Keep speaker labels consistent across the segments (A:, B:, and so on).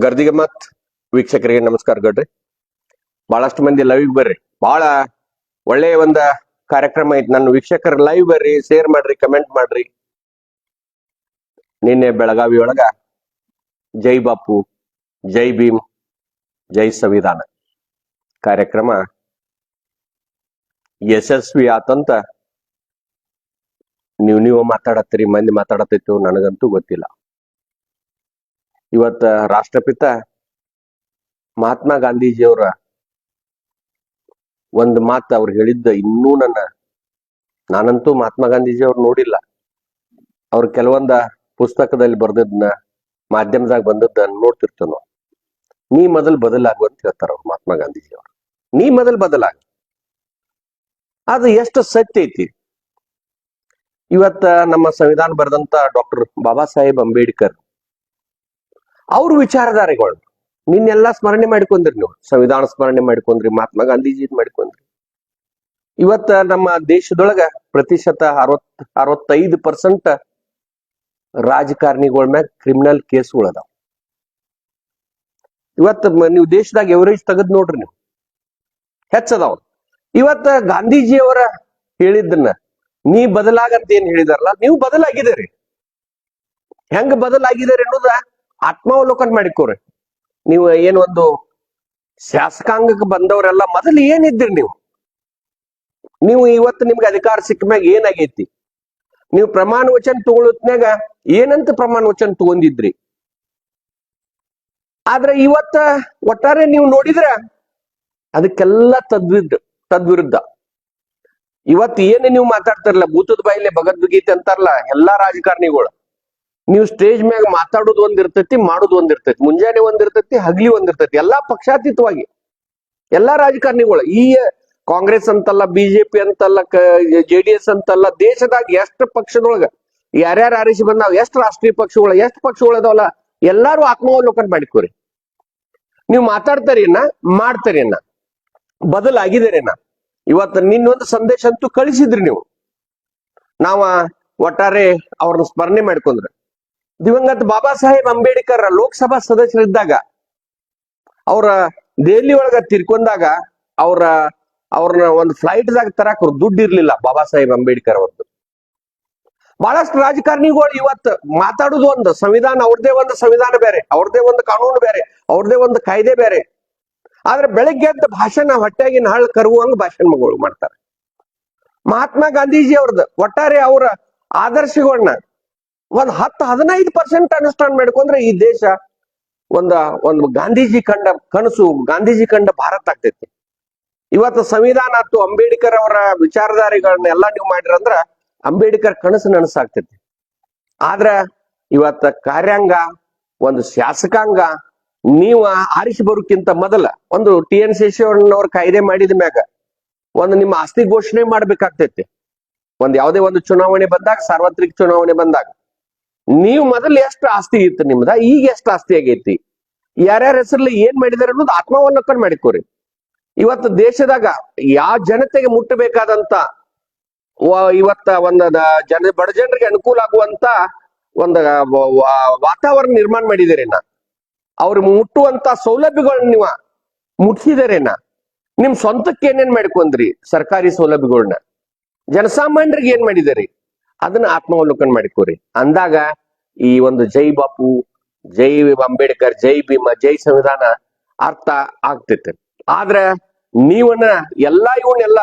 A: ಗರ್ದಿಗೆ ಮತ್ ವೀಕ್ಷಕರಿಗೆ ನಮಸ್ಕಾರ ಗಡ್ರಿ. ಬಹಳಷ್ಟು ಮಂದಿ ಲೈವ್ ಬರ್ರಿ. ಬಹಳ ಒಳ್ಳೆಯ ಒಂದ ಕಾರ್ಯಕ್ರಮ ಐತಿ. ನನ್ನ ವೀಕ್ಷಕರ ಲೈವ್ ಬರ್ರಿ ಶೇರ್ ಮಾಡ್ರಿ ಕಮೆಂಟ್ ಮಾಡ್ರಿ. ನಿನ್ನೆ ಬೆಳಗಾವಿ ಒಳಗ ಜೈ ಬಾಪು, ಜೈ ಭೀಮ್, ಜೈ ಸಂವಿಧಾನ ಕಾರ್ಯಕ್ರಮ ಯಶಸ್ವಿ ಆತಂತ ನೀವು ನೀವು ಮಾತಾಡತ್ತೀರಿ, ಮಂದಿ ಮಾತಾಡತ್ತಿತ್ತು, ನನಗಂತೂ ಗೊತ್ತಿಲ್ಲ. ಇವತ್ತ ರಾಷ್ಟ್ರಪಿತ ಮಹಾತ್ಮ ಗಾಂಧೀಜಿಯವರ ಒಂದು ಮಾತು ಅವ್ರು ಹೇಳಿದ್ದ ಇನ್ನೂ ನನ್ನ, ನಾನಂತೂ ಮಹಾತ್ಮ ಗಾಂಧೀಜಿ ಅವ್ರು ನೋಡಿಲ್ಲ. ಅವ್ರು ಕೆಲವೊಂದ ಪುಸ್ತಕದಲ್ಲಿ ಬರ್ದದ್ನ, ಮಾಧ್ಯಮದಾಗ ಬಂದದ್ದ ನೋಡ್ತಿರ್ತನು. ನೀ ಮೊದಲು ಬದಲಾಗು ಅಂತ ಹೇಳ್ತಾರ ಅವ್ರು ಮಹಾತ್ಮ ಗಾಂಧೀಜಿ ಅವರು ನೀ ಮೊದಲು ಬದಲಾಗ. ಅದು ಎಷ್ಟು ಸತ್ಯ ಐತಿ. ಇವತ್ತ ನಮ್ಮ ಸಂವಿಧಾನ ಬರೆದಂತ ಡಾಕ್ಟರ್ ಬಾಬಾ ಸಾಹೇಬ್ ಅಂಬೇಡ್ಕರ್ ಅವ್ರ ವಿಚಾರಧಾರೆಗಳು. ನಿನ್ನೆಲ್ಲಾ ಸ್ಮರಣೆ ಮಾಡ್ಕೊಂಡ್ರಿ ನೀವು. ಸಂವಿಧಾನ ಸ್ಮರಣೆ ಮಾಡ್ಕೊಂಡ್ರಿ, ಮಹಾತ್ಮ ಗಾಂಧೀಜಿ ಮಾಡ್ಕೊಂಡ್ರಿ. ಇವತ್ತ ನಮ್ಮ ದೇಶದೊಳಗ ಪ್ರತಿಶತ ಅರವತ್, ಅರವತ್ತೈದು ಪರ್ಸೆಂಟ್ ರಾಜಕಾರಣಿಗಳ ಮ್ಯಾಗ ಕ್ರಿಮಿನಲ್ ಕೇಸ್ಗಳು ಅದಾವ. ಇವತ್ತ ನೀವು ದೇಶದಾಗ ಎವರೇಜ್ ತೆಗೆದ್ ನೋಡ್ರಿ ನೀವು. ಹೆಚ್ಚದಾವ. ಇವತ್ತ ಗಾಂಧೀಜಿಯವರ ಹೇಳಿದ್ದನ್ನ, ನೀ ಬದಲಾಗಂತ ಏನ್ ಹೇಳಿದಾರಲ್ಲ, ನೀವು ಬದಲಾಗಿದ್ದೀರಿ. ಹೆಂಗ್ ಬದಲಾಗಿದ್ದೀರಿ ಅನ್ನೋದ ಆತ್ಮಾವಲೋಕನ ಮಾಡಿಕೋರಿ. ನೀವು ಏನು ಒಂದು ಶಾಸಕಾಂಗಕ್ಕೆ ಬಂದವರೆಲ್ಲ ಮೊದಲು ಏನಿದ್ರಿ ನೀವು? ನೀವು ಇವತ್ತು ನಿಮ್ಗೆ ಅಧಿಕಾರ ಸಿಕ್ಕ ಮ್ಯಾಗ ಏನಾಗೈತಿ? ನೀವು ಪ್ರಮಾಣ ವಚನ ತಗೊಳತ್ನಾಗ ಏನಂತ ಪ್ರಮಾಣ ವಚನ ತಗೊಂಡಿದ್ರಿ? ಆದ್ರೆ ಇವತ್ತ ಒಟ್ಟಾರೆ ನೀವು ನೋಡಿದ್ರ ಅದಕ್ಕೆಲ್ಲ ತದ್ವಿರುದ್ಧ ತದ್ವಿರುದ್ಧ. ಇವತ್ತು ಏನು ನೀವು ಮಾತಾಡ್ತಾರಲ್ಲ, ಭೂತದ ಬಾಯಿಲೆ ಭಗವದ್ಗೀತೆ ಅಂತಾರಲ್ಲ, ಎಲ್ಲಾ ರಾಜಕಾರಣಿಗಳು. ನೀವು ಸ್ಟೇಜ್ ಮ್ಯಾಗ ಮಾತಾಡೋದು ಒಂದ್ ಇರ್ತೈತಿ, ಮಾಡೋದು ಒಂದ್ ಮುಂಜಾನೆ ಒಂದ್ ಇರ್ತೈತಿ, ಹಗ್ಲಿ ಒಂದ್ ಎಲ್ಲಾ ಪಕ್ಷಾತೀತವಾಗಿ, ಎಲ್ಲಾ ರಾಜಕಾರಣಿಗಳು, ಈ ಕಾಂಗ್ರೆಸ್ ಅಂತಲ್ಲ, ಬಿಜೆಪಿ ಅಂತಲ್ಲ ಜೆ ಡಿ ಎಸ್ ಅಂತಲ್ಲ, ದೇಶದಾಗ ಎಷ್ಟು ಪಕ್ಷದೊಳಗ, ಯಾರ್ಯಾರು ಆರಿಸಿ ಬಂದಾವ, ಎಷ್ಟು ರಾಷ್ಟ್ರೀಯ ಪಕ್ಷಗಳು, ಎಷ್ಟು ಪಕ್ಷಗಳು ಅದಾವಲ್ಲ, ಎಲ್ಲಾರು ಆತ್ಮಾವಲೋಕನ ಮಾಡಿಕೋರಿ. ನೀವು ಮಾತಾಡ್ತಾರೇನ, ಮಾಡ್ತಾರೇನ ಅನ್ನ ಇವತ್ತು ನಿನ್ನೊಂದು ಸಂದೇಶ ಅಂತೂ ಕಳಿಸಿದ್ರಿ ನೀವು. ನಾವ ಒಟ್ಟಾರೆ ಅವ್ರನ್ನ ಸ್ಮರಣೆ ಮಾಡ್ಕೊಂಡ್ರೆ. ದಿವಂಗತ ಬಾಬಾ ಸಾಹೇಬ್ ಅಂಬೇಡ್ಕರ್ ಲೋಕಸಭಾ ಸದಸ್ಯರಿದ್ದಾಗ, ಅವರ ದೆಹಲಿ ಒಳಗ ತಿರ್ಕೊಂಡಾಗ ಅವ್ರ, ಅವ್ರನ್ನ ಒಂದು ಫ್ಲೈಟ್ ದಾಗ ತರಾಕ ದುಡ್ಡು ಇರ್ಲಿಲ್ಲ ಬಾಬಾ ಸಾಹೇಬ್ ಅಂಬೇಡ್ಕರ್ ಅವ್ರದ್ದು ಬಹಳಷ್ಟು ರಾಜಕಾರಣಿಗಳು ಇವತ್ತು ಮಾತಾಡುದು ಒಂದು ಸಂವಿಧಾನ, ಅವ್ರದೇ ಒಂದು ಸಂವಿಧಾನ ಬೇರೆ, ಅವ್ರದೇ ಒಂದು ಕಾನೂನು ಬೇರೆ, ಅವ್ರದೇ ಒಂದು ಕಾಯ್ದೆ ಬೇರೆ. ಆದ್ರೆ ಬೆಳಗ್ಗೆ ಎದ್ದ ಭಾಷಣ ಹೊಟ್ಟೆಗಿನ ಹಳ್ಳ ಕರುವಂಗ ಭಾಷಣಗಳು ಮಾಡ್ತಾರೆ. ಮಹಾತ್ಮ ಗಾಂಧೀಜಿ ಅವ್ರದ್ದು ಒಟ್ಟಾರೆ ಅವರ ಆದರ್ಶಗಳನ್ನ ಒಂದ್ ಹತ್ತು ಹದಿನೈದು ಪರ್ಸೆಂಟ್ ಅನುಷ್ಠಾನ ಮಾಡ್ಕೊಂಡ್ರೆ ಈ ದೇಶ ಒಂದ, ಒಂದು ಗಾಂಧೀಜಿ ಕಂಡ ಕನಸು, ಗಾಂಧೀಜಿ ಕಂಡ ಭಾರತ ಆಗ್ತೈತಿ. ಇವತ್ತು ಸಂವಿಧಾನ ಆತು ಅಂಬೇಡ್ಕರ್ ಅವರ ವಿಚಾರಧಾರೆಗಳನ್ನೆಲ್ಲ ನೀವು ಮಾಡಿರಂದ್ರ ಅಂಬೇಡ್ಕರ್ ಕನಸು ನನಸಾಗ್ತೈತಿ. ಆದ್ರ ಇವತ್ತ ಕಾರ್ಯಾಂಗ, ಒಂದು ಶಾಸಕಾಂಗ, ನೀವು ಆರಿಸಿ ಬರೋಕ್ಕಿಂತ ಮೊದಲ ಒಂದು ಟಿ ಎನ್ ಶೇಷವಣ್ಣವ್ರ ಕಾಯ್ದೆ ಮಾಡಿದ ಮ್ಯಾಗ ಒಂದು ನಿಮ್ಮ ಆಸ್ತಿ ಘೋಷಣೆ ಮಾಡ್ಬೇಕಾಗ್ತೈತಿ. ಒಂದ್ ಯಾವುದೇ ಒಂದು ಚುನಾವಣೆ ಬಂದಾಗ, ಸಾರ್ವತ್ರಿಕ ಚುನಾವಣೆ ಬಂದಾಗ. ನೀವು ಮೊದಲು ಎಷ್ಟು ಆಸ್ತಿ ಇತ್ತು ನಿಮ್ದ? ಈಗ ಎಷ್ಟು ಆಸ್ತಿ ಆಗೈತಿ? ಯಾರ್ಯಾರ ಹೆಸರಲ್ಲಿ ಏನ್ ಮಾಡಿದಾರೆ ಅನ್ನೋದು ಆತ್ಮಾವಲೋಕನ ಮಾಡಿಕೋರಿ ಇವತ್ತು ದೇಶದಾಗ ಯಾವ ಜನತೆಗೆ ಮುಟ್ಟಬೇಕಾದಂತ ಇವತ್ತ ಒಂದ ಜನ, ಬಡ ಜನರಿಗೆ ಅನುಕೂಲ ಆಗುವಂತ ಒಂದ ವಾತಾವರಣ ನಿರ್ಮಾಣ ಮಾಡಿದಿರೇನ ಅವ್ರ ಮುಟ್ಟುವಂತ ಸೌಲಭ್ಯಗಳನ್ನ ನೀವು ಮುಟ್ಟಿಸಿದರೇನ ನಿಮ್ ಸ್ವಂತಕ್ಕೆ ಏನೇನ್ ಮಾಡ್ಕೊಂಡ್ರಿ ಸರ್ಕಾರಿ ಸೌಲಭ್ಯಗಳನ್ನ ಜನಸಾಮಾನ್ಯರಿಗೆ ಏನ್ ಮಾಡಿದಾರಿ? ಅದನ್ನ ಆತ್ಮಾವಲೋಕನ ಮಾಡಿಕೋರಿ ಅಂದಾಗ ಈ ಒಂದು ಜೈ ಬಾಪು, ಜೈ ಅಂಬೇಡ್ಕರ್, ಜೈ ಭೀಮ, ಜೈ ಸಂವಿಧಾನ ಅರ್ಥ ಆಗ್ತೈತೆ ಆದ್ರೆ ನೀವನ್ನ ಎಲ್ಲಾ ಇವನ್ನೆಲ್ಲ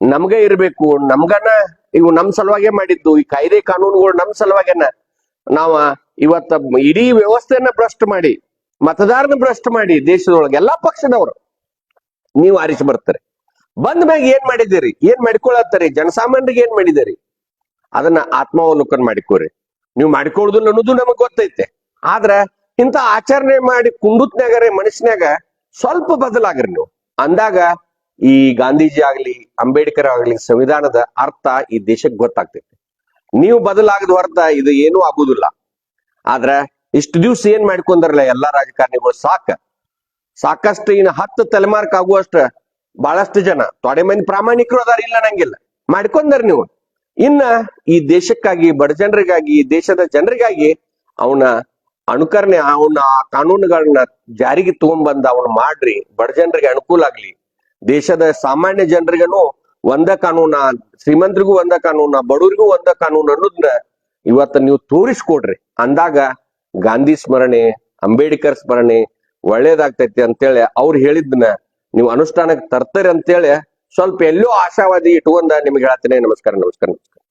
A: ನಮ್ಗೆ ಇರ್ಬೇಕು, ನಮ್ಗನ ಇವು ನಮ್ ಸಲುವಾಗೆ ಮಾಡಿದ್ದು, ಈ ಕಾಯ್ದೆ ಕಾನೂನುಗಳು ನಮ್ ಸಲುವಾಗೇನ ನಾವ ಇವತ್ತ ಇಡೀ ವ್ಯವಸ್ಥೆಯನ್ನ ಭ್ರಷ್ಟ ಮಾಡಿ, ಮತದಾರನ ಭ್ರಷ್ಟ ಮಾಡಿ ದೇಶದೊಳಗೆ ಎಲ್ಲಾ ಪಕ್ಷದವರು ನೀವು ಆರಿಸಿ ಬರ್ತಾರೆ. ಬಂದ ಮ್ಯಾಗ ಏನ್ ಮಾಡಿದಿರಿ ಏನ್ ಮಾಡ್ಕೊಳತ್ತರಿ ಜನಸಾಮಾನ್ಯರಿಗೆ ಏನ್ ಮಾಡಿದಿರಿ ಅದನ್ನ ಆತ್ಮಾವಲೋಕನ ಮಾಡಿಕೋರಿ. ನೀವು ಮಾಡಿಕೊಳ್ಳುದು ಅನ್ನೋದು ನಮಗ್ ಗೊತ್ತೈತೆ. ಆದ್ರ ಇಂತ ಆಚರಣೆ ಮಾಡಿ ಕುಂಡುತ್ನ್ಯಾಗರೆ ಮನಸ್ಸಿನಾಗ ಸ್ವಲ್ಪ ಬದಲಾಗ್ರಿ ನೀವು. ಅಂದಾಗ ಈ ಗಾಂಧೀಜಿ ಆಗ್ಲಿ, ಅಂಬೇಡ್ಕರ್ ಆಗ್ಲಿ ಸಂವಿಧಾನದ ಅರ್ಥ ಈ ದೇಶಕ್ಕೆ ಗೊತ್ತಾಗ್ತೈತೆ. ನೀವು ಬದಲಾಗದ ಹೊರತ ಇದು ಏನೂ ಆಗುದಿಲ್ಲ. ಆದ್ರ ಇಷ್ಟು ದಿವ್ಸ ಏನ್ ಮಾಡ್ಕೊಂಡಾರಲ್ಲ ಎಲ್ಲಾ ರಾಜಕಾರಣಿಗಳು? ಸಾಕ. ಸಾಕಷ್ಟು ಇನ್ನು ಹತ್ತು ತಲೆಮಾರ್ಕ್ ಆಗುವಷ್ಟ ಬಹಳಷ್ಟು ಜನ. ತೊಡೆ ಮಂದಿ ಪ್ರಾಮಾಣಿಕರು ಅದಾರ ಇಲ್ಲ ನಂಗಿಲ್ಲ. ಮಾಡ್ಕೊಂಡಾರ ನೀವು. ಇನ್ನ ಈ ದೇಶಕ್ಕಾಗಿ, ಬಡ ಜನರಿಗಾಗಿ ದೇಶದ ಜನರಿಗಾಗಿ ಅವನ ಅನುಕರಣೆ, ಅವನ ಆ ಕಾನೂನುಗಳನ್ನ ಜಾರಿಗೆ ತಗೊಂಡ್ಬಂದ ಅವನು ಮಾಡ್ರಿ. ಬಡ ಜನರಿಗೆ ಅನುಕೂಲ ಆಗ್ಲಿ. ದೇಶದ ಸಾಮಾನ್ಯ ಜನರಿಗನು ಒಂದ ಕಾನೂನ, ಶ್ರೀಮಂತರಿಗೂ ಒಂದ ಕಾನೂನ, ಬಡವರಿಗೂ ಒಂದ ಕಾನೂನು ಅನ್ನೋದನ್ನ ಇವತ್ತ ನೀವು ತೋರಿಸ್ಕೊಡ್ರಿ. ಅಂದಾಗ ಗಾಂಧಿ ಸ್ಮರಣೆ, ಅಂಬೇಡ್ಕರ್ ಸ್ಮರಣೆ ಒಳ್ಳೇದಾಗ್ತೈತಿ ಅಂತೇಳಿ ಅವ್ರು ಹೇಳಿದ್ನ. ನೀವು ಅನುಷ್ಠಾನಕ್ಕೆ ತರ್ತಾರೆ ಅಂತೇಳಿ ಸ್ವಲ್ಪ ಎಲ್ಲೋ ಆಶಾವಾದಿ ಇಟ್ಕೊಂಡ ನಿಮ್ಗೆ ಹೇಳ್ತೇನೆ. ನಮಸ್ಕಾರ ನಮಸ್ಕಾರ ನಮಸ್ಕಾರ.